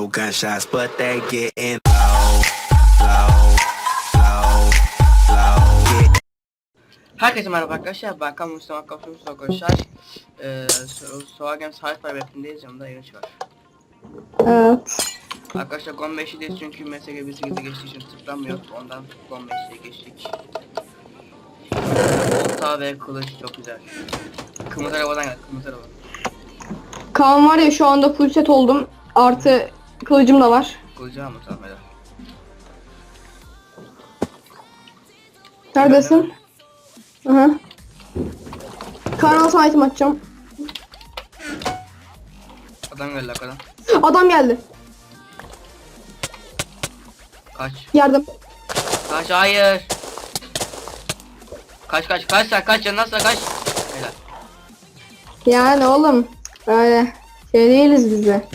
no gunshots, but they getting low, low, low, low. Get Herkese merhaba arkadaşlar. Ben Kan Mustafa Kapsül Mustafa arkadaşlar. Ee, So- Soğa Games Hyper Web'indeyiz. Yanımda Yunus var. Evet. Arkadaşlar GOM 5'deyiz çünkü MSG 1.8'e geçtiği için tıklanmıyor. Ondan GOM 5'e geçtik. Olta ve kılıç çok güzel. Kırmızı arabadan geldi. Kırmızı araba. Kaan var ya şu anda full set oldum. Artı kılıcım da var. Kılıcı ama tamam helal. Neredesin? Aha. Kaan al sana item atacağım. Adam geldi arkadan. Adam geldi. Kaç. Yardım. Kaç hayır. Kaç kaç kaç sen kaç canın nasıl kaç. Helal. Yani oğlum. Böyle şey değiliz biz de.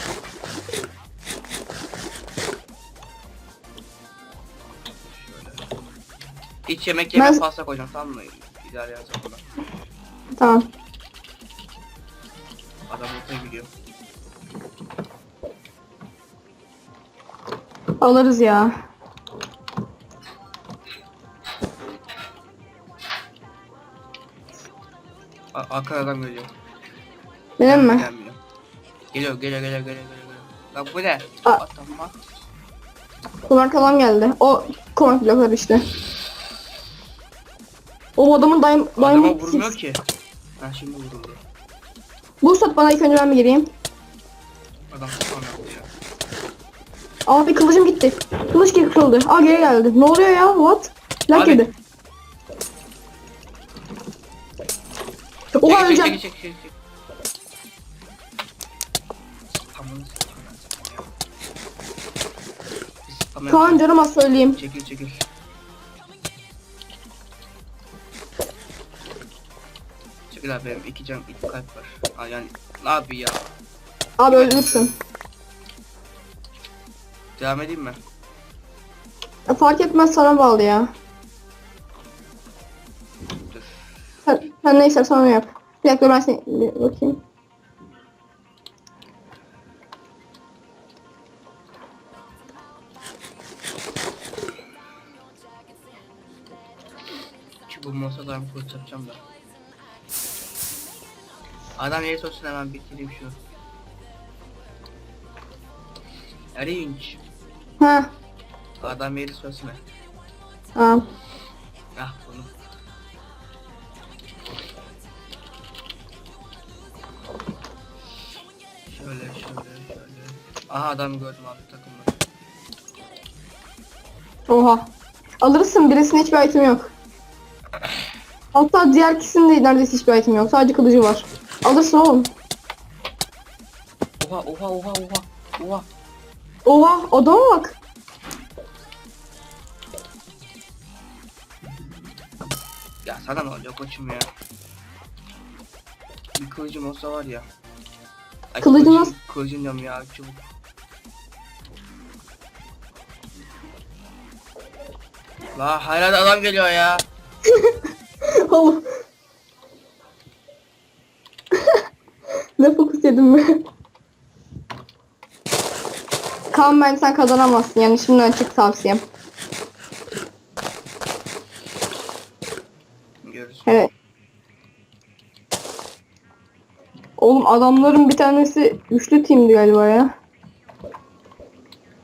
Hiç yemek yeme Ben- pasta koyacağım tamam mı? İdare yazacağım buna. Tamam. Adam ortaya gidiyor. Alırız ya. A- Arkadan adam geliyor. Benim mi? Gelmiyor. Geliyor geliyor geliyor geliyor geliyor. Lan bu ne? Aa. Adam bak. Konak adam geldi. O konak blokları işte. O adamın daim Adama daim vurmuyor ki. Ha şimdi vuruldu. Bu sat bana ilk önce ben bir gireyim. Adam sonra ya. Abi kılıcım gitti. Kılıç geri kırıldı. Aa geri geldi. Ne oluyor ya? What? Lan Abi. girdi. Oha öleceğim. sikeyim ben sana ya. Spam Kaan canım az söyleyeyim. Çekil çekil. Abi benim iki can iki kalp var. Ha yani ne abi ya. Abi ölürsün. Devam edeyim mi? Ya Fark etmez sana bağlı ya. Dur. Sen, sen ne istersen onu yap. Bir dakika ben seni bir bakayım. Çubuğum olsa da kılıç yapacağım da. Adam yeri sorsun hemen bitireyim şunu. Erinç. Ha. Adam yeri sorsun. Tamam. Ah bunu. Şöyle şöyle şöyle. Aha adam gördüm abi takımda. Oha. Alırsın birisinin hiçbir item yok. Hatta diğer ikisinin de neredeyse hiçbir item yok. Sadece kılıcı var. Alırsın oğlum. Oha oha oha oha. Oha. Oha adama bak. Ya sana ne olacak koçum ya. Bir kılıcım olsa var ya. Ay, Kılıcın kılıcım- olsa- Kılıcım diyorum ya çubuk. La hala adam geliyor ya. oğlum. Yedim mi? Kaan ben sen kazanamazsın yani şimdiden çık tavsiyem. Evet. Oğlum adamların bir tanesi üçlü teamdi galiba ya.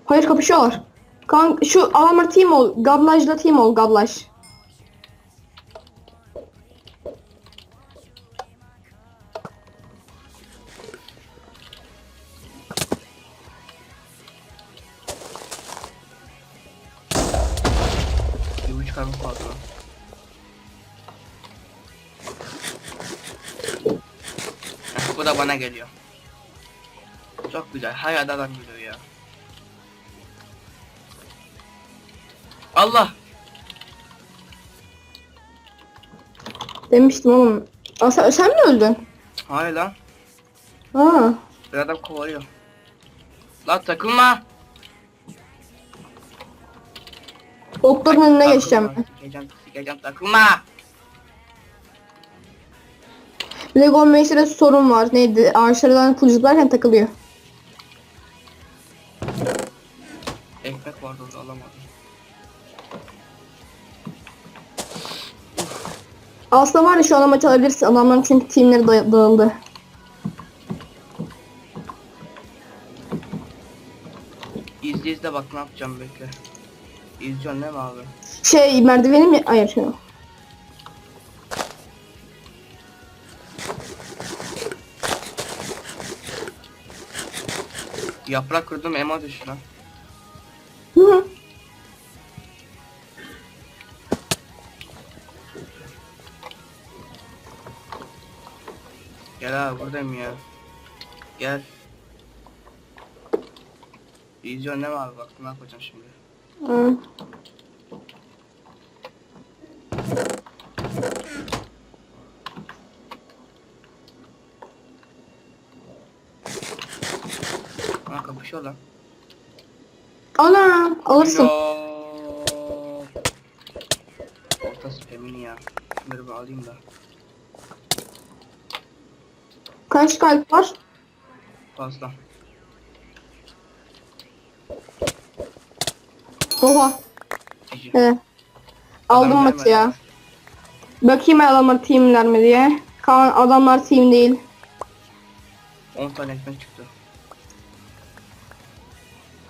Hayır kapışıyorlar. Kan şu adamlar team ol. Gablajla team ol gablaj. Bu da bana geliyor. Çok güzel. Her yerde adam geliyor ya. Allah! Demiştim oğlum. Aa, sen, sen mi öldün? Hayır lan. Ha. Bir adam kovalıyor. Lan takılma! Okların önüne geçeceğim ben. Sikeceğim, sikeceğim, takılma! Lego Maker'de sorun var. Neydi? Ağaçlardan kılıcıklarken takılıyor. ekmek vardı orada alamadım. Aslında var ya şu an maç alabilirsin. Adamların çünkü teamleri da- dağıldı. İzle izle bak ne yapacağım bekle. İzliyorsun değil mi abi? Şey merdivenim ya... Hayır şu. Yaprak kırdım ema düştü lan. Gel abi buradayım ya. Gel. Değil mi abi bak ne yapacağım şimdi. Hı. Kapışıyor lan. Ana alırsın. Yok. Ortası femini ya. Şunları bir alayım da. Kaç kalp var? Fazla. Oha. Cici. Evet. Aldım maçı ya. Bakayım adamlar teamler mi diye. Kaan adamlar team değil. 10 tane ekmek çıktı.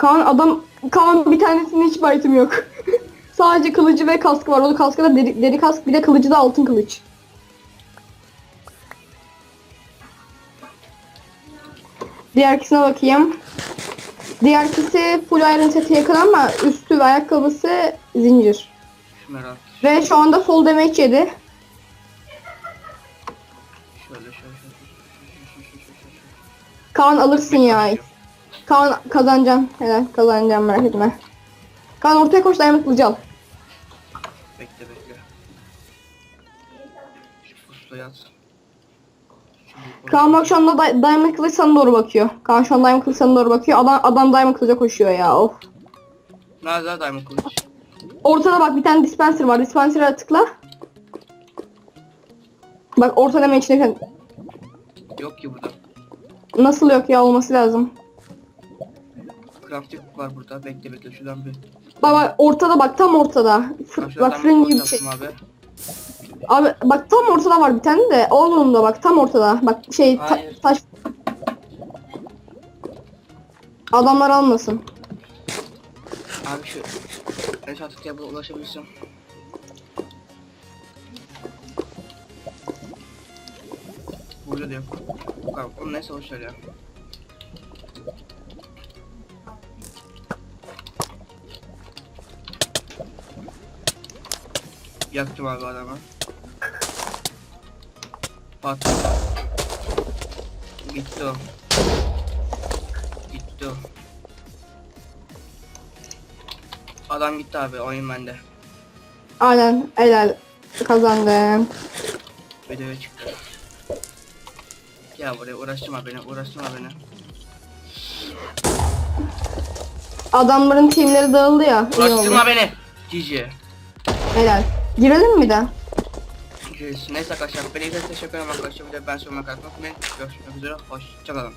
Kaan adam Kaan bir tanesinin hiç item yok. Sadece kılıcı ve kaskı var. O kaskı da deri, deri kask bir de kılıcı da altın kılıç. Diğerkisine bakayım. Diğerkisi full iron seti yakın ama üstü ve ayakkabısı zincir. Al. Ve şu anda full damage yedi. Şöyle şöyle şöyle. şöyle, şöyle, şöyle, şöyle. Kaan alırsın ya. Kaan kazanacaksın. Helal kazanacaksın merak etme. Kaan ortaya koş kılıcı al. Bekle bekle. Şu büyük Kaan bak şu anda di- diamond kılıç sana doğru bakıyor. Kaan şu an diamond kılıç sana doğru bakıyor. Adam, adam diamond kılıca koşuyor ya of. Nerede diamond kılıç? Ortada bak bir tane dispenser var. Dispenser'a tıkla. Bak ortada hemen içinde Yok ki burada. nasıl yok ya olması lazım. Crafting var burada. Bekle bekle şuradan bir. Bak ortada bak tam ortada. Fır, bak fırın gibi bir şey. Abi. Abi bak tam ortada var bir tane de. Oğlum da bak tam ortada. Bak şey ta- Hayır. taş. Adamlar almasın. Abi şu en sağ tıklıya ulaşabilirsin. Burada da yok. Tamam, onu neyse boş ver ya. Yaktım abi adamı. Patladı. Gitti o. Gitti o. Adam gitti abi oyun bende. Aynen helal kazandın. Videoya çıktı. Gel buraya uğraştırma beni uğraştırma beni. Adamların teamleri dağıldı ya. iyi oldu. Uğraştırma beni. Cici. Helal. Girelim mi de? Neyse arkadaşlar beni izlediğiniz için teşekkür ederim arkadaşlar. Ben kadar unutmayın. Görüşmek üzere. Hoşçakalın.